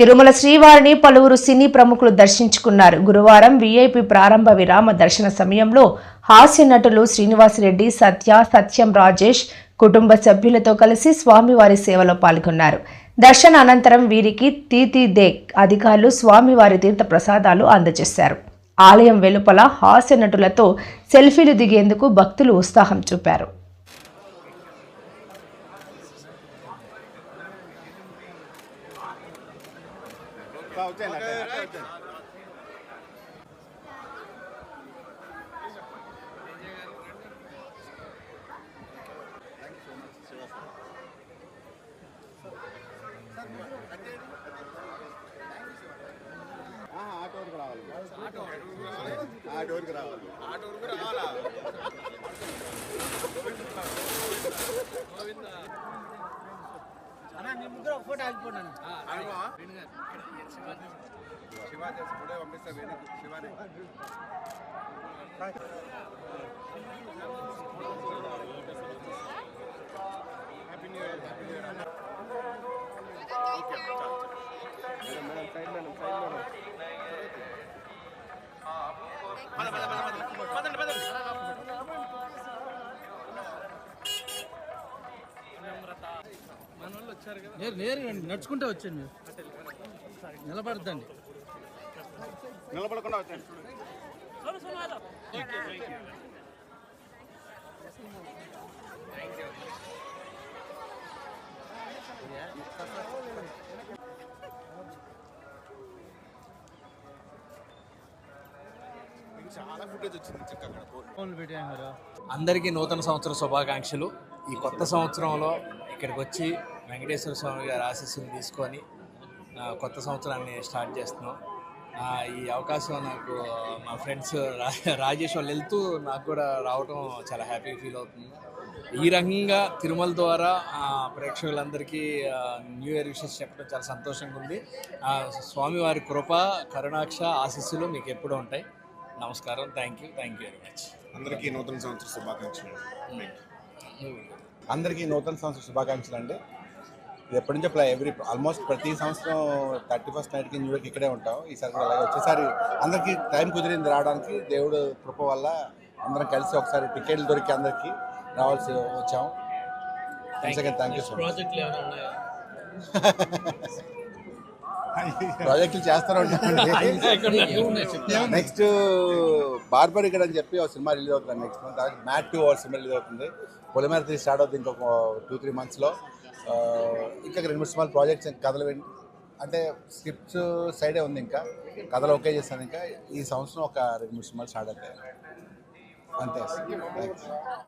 తిరుమల శ్రీవారిని పలువురు సినీ ప్రముఖులు దర్శించుకున్నారు. గురువారం వీఐపీ ప్రారంభ విరామ దర్శన సమయంలో హాస్య నటులు శ్రీనివాసరెడ్డి సత్య సత్యం రాజేష్ కుటుంబ సభ్యులతో కలిసి స్వామివారి సేవలో పాల్గొన్నారు. దర్శన అనంతరం వీరికి తీతి దేక్ అధికారులు స్వామివారి తీర్థ ప్రసాదాలు అందజేశారు. ఆలయం వెలుపల హాస్య నటులతో సెల్ఫీలు దిగేందుకు భక్తులు ఉత్సాహం చూపారు. ఆటోకి రావాలి. ఆటోకి రావాలి. ఆటోకి రావాలా? శివ చేసి కూడా పంపిస్తా Vedika Shivani happy new year happy new year okay చాలు madam madam side madam side madam నేరు నేరుగా నడుచుకుంటే వచ్చాను నిలబడద్దండి. నిలబడకుండా వచ్చాను. చాలా ఫుటేజ్ వచ్చింది చక్కగా ఫోన్లు పెట్టాను అందరికీ నూతన సంవత్సర శుభాకాంక్షలు. ఈ కొత్త సంవత్సరంలో ఇక్కడికి వచ్చి వెంకటేశ్వర స్వామి గారి ఆశీస్సులు తీసుకొని కొత్త సంవత్సరాన్ని స్టార్ట్ చేస్తున్నాం. ఈ అవకాశం నాకు మా ఫ్రెండ్స్ రా- రాజేష్ వాళ్ళు వెళ్తూ నాకు కూడా రావటం చాలా హ్యాపీ ఫీల్ అవుతుంది. ఈ రకంగా తిరుమల ద్వారా ప్రేక్షకులందరికీ న్యూ ఇయర్ విషెస్ చెప్పడం చాలా సంతోషంగా ఉంది. స్వామివారి కృప కరుణాక్ష ఆశీస్సులు మీకు ఎప్పుడూ ఉంటాయి. నమస్కారం. Thank you thank you very much అందరికీ నూతన సంవత్సర శుభాకాంక్షలు. నువ్వు అందరికీ నూతన సంవత్సర శుభాకాంక్షలు అండి. ఇది ఎప్పటి నుంచో ప్లా ఎవ్రీ ఆల్మోస్ట్ ప్రతి సంవత్సరం థర్టీ ఫస్ట్ నైట్కి న్యూ ఇయర్కి ఇక్కడే ఉంటాం. ఈసారి కూడా అలాగే వచ్చేసారి అందరికీ టైం కుదిరింది రావడానికి. దేవుడు కృప వల్ల అందరం కలిసి ఒకసారి టికెట్లు దొరికి అందరికీ రావాల్సి వచ్చాం. థ్యాంక్ యూ సో మచ్ ప్రాజెక్టులు ఉంటామండి నెక్స్ట్ బార్బర్ ఇక్కడ అని చెప్పి ఒక సినిమా రిలీజ్ అవుతుంది. నెక్స్ట్ మంత్ మ్యాట్ టూ ఒక సినిమా రిలీజ్ అవుతుంది. పొలిమేర త్రీ స్టార్ట్ అవుతుంది ఇంకొక టూ త్రీ మంత్స్లో ఇంకా రెండు మూడు సినిమాలు ప్రాజెక్ట్స్ కథలు అంటే స్క్రిప్ట్స్ సైడే ఉంది ఇంకా. కథలు ఓకే చేస్తాను ఇంకా. ఈ సంవత్సరం ఒక రెండు మూడు సినిమాలు స్టార్ట్ అవుతాయి. అంతే.